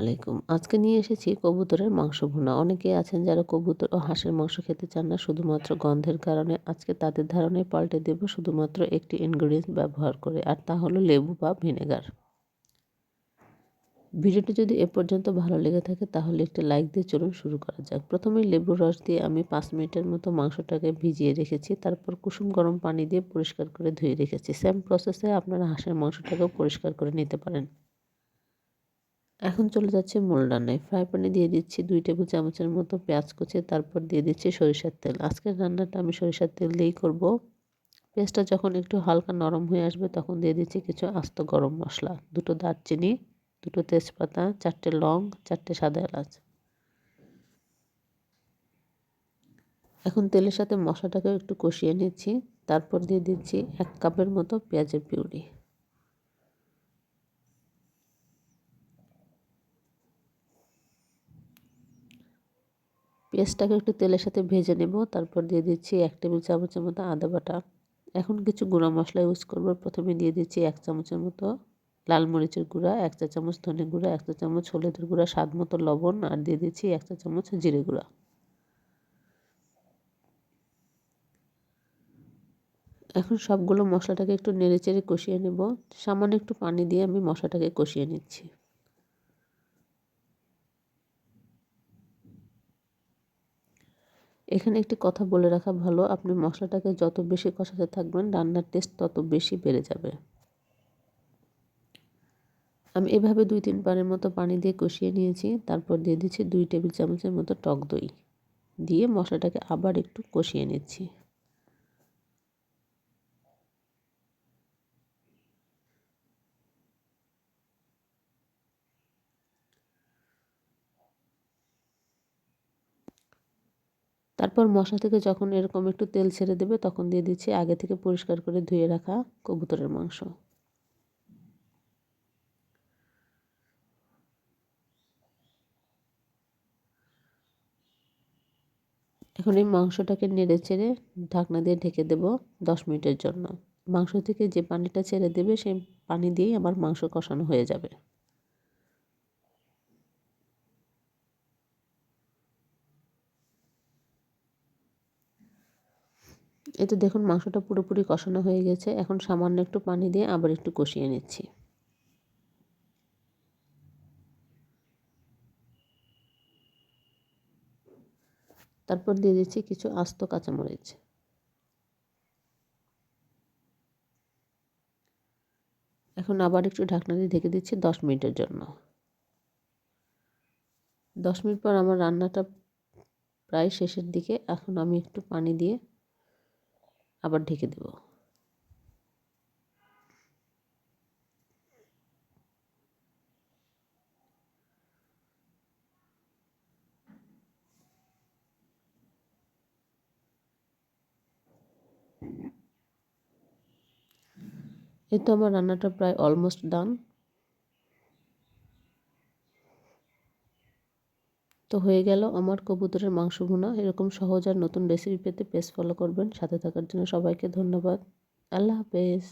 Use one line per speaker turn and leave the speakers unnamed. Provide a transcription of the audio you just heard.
আলাইকুম। আজকে নিয়ে এসেছি কবুতরের মাংস ভুনা। অনেকে আছেন যারা কবুতর ও হাঁসের মাংস খেতে চান না, শুধুমাত্র গন্ধের কারণে। আজকে তাদের ধারণায় পাল্টে দেব শুধুমাত্র একটি ইনগ্রিডিয়েন্টস ব্যবহার করে, আর তা হলো লেবু বা ভিনেগার। ভিডিওটি যদি এ পর্যন্ত ভালো লেগে থাকে, তাহলে একটি লাইক দিয়ে চলুন শুরু করা যাক। প্রথমে লেবুর রস দিয়ে আমি পাঁচ মিনিটের মতো মাংসটাকে ভিজিয়ে রেখেছি। তারপর কুসুম গরম পানি দিয়ে পরিষ্কার করে ধুয়ে রেখেছি। সেম প্রসেসে আপনারা হাঁসের মাংসটাকেও পরিষ্কার করে নিতে পারেন। এখন চলে যাচ্ছে মূল রান্নায় ফ্রাই প্যানে দিয়ে দিচ্ছি দুই টেবিল চামচের মতো পেঁয়াজ কুচে, তারপর দিয়ে দিচ্ছি সরিষার তেল। আজকের রান্নাটা আমি সরিষার তেল দিয়েই করব। পেঁয়াজটা যখন একটু হালকা নরম হয়ে আসবে, তখন দিয়ে দিচ্ছি কিছু আস্ত গরম মশলা, দুটো দারচিনি, দুটো তেজপাতা, চারটে লং, চারটে সাদা এলাচ। এখন তেলের সাথে মশলাটাকে একটু কষিয়ে নিচ্ছি। তারপর দিয়ে দিচ্ছি এক কাপের মতো পেঁয়াজের পিউরি। পেঁয়াজটাকে একটু তেলের সাথে ভেজে নেব। তারপর দিয়ে দিচ্ছি এক টেবিল চামচের মতো আদা বাটা। এখন কিছু গুঁড়া মশলা ইউজ করব। প্রথমে দিয়ে দিচ্ছি এক চামচের মতো লাল মরিচের গুঁড়া, এক চা চামচ ধনে গুঁড়া, এক চা চামচ হলুদের গুঁড়া, স্বাদ মতো লবণ, আর দিয়ে দিচ্ছি এক চা চামচ জিরে গুঁড়া। এখন সবগুলো মশলাটাকে একটু নেড়ে চেড়ে কষিয়ে নেব। সামান্য একটু পানি দিয়ে আমি মশলাটাকে কষিয়ে নিচ্ছি। এখানে একটি কথা বলে রাখা ভালো, আপনি মশলাটাকে যত বেশি কষাতে থাকবেন, রান্নার টেস্ট তত বেশি বেড়ে যাবে। আমি এভাবে দুই তিন পানের মতো পানি দিয়ে কষিয়ে নিয়েছি, তারপর দিয়ে দিচ্ছি দুই টেবিল চামচের মতো টক দই। দিয়ে মশলাটাকে আবার একটু কষিয়ে নিচ্ছি। তারপর মশলা থেকে যখন এরকম একটু তেল ছেড়ে দেবে, তখন দিয়ে দিচ্ছি আগে থেকে পরিষ্কার করে ধুয়ে রাখা কবুতরের মাংস। এখন এই মাংসটাকে নেড়ে চেড়ে ঢাকনা দিয়ে ঢেকে দেব দশ মিনিটের জন্য। মাংস থেকে যে পানিটা ছেড়ে দেবে, সেই পানি দিয়েই আমার মাংস কষানো হয়ে যাবে। এতে দেখুন, মাংসটা পুরোপুরি কষানো হয়ে গেছে। এখন সামান্য একটু পানি দিয়ে আবার একটু কষিয়ে নিচ্ছি। তারপর দিয়ে দিচ্ছি কিছু আস্ত কাঁচামরিচ। এখন আবার একটু ঢাকনা দিয়ে ঢেকে দিচ্ছি দশ মিনিটের জন্য। দশ মিনিট পর আমার রান্নাটা প্রায় শেষের দিকে। এখন আমি একটু পানি দিয়ে আবার ঢেকে দেব। এই তো আমার রান্নাটা প্রায় অলমোস্ট ডান তো হয়ে গেল আমার কবুতরের মাংস ভুনা এরকম সহজ আর নতুন রেসিপি পেতে পেজ ফলো করবেন। সাথে থাকার জন্য সবাইকে ধন্যবাদ। আল্লাহ হাফেজ।